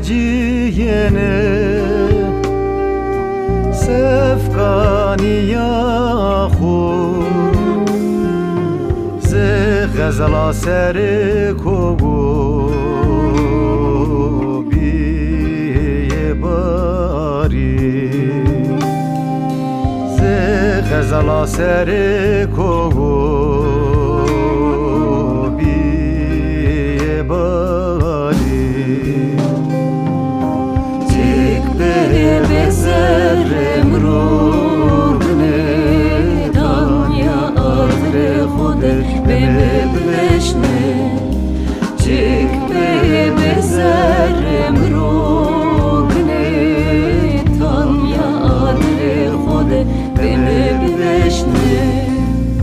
geciyene Sefkani yahu Ze gazala seri kogu Biye bari Ze gazala seri kogu Biye bari блешне, чик ты безерем рогне, там я адре ходе, ты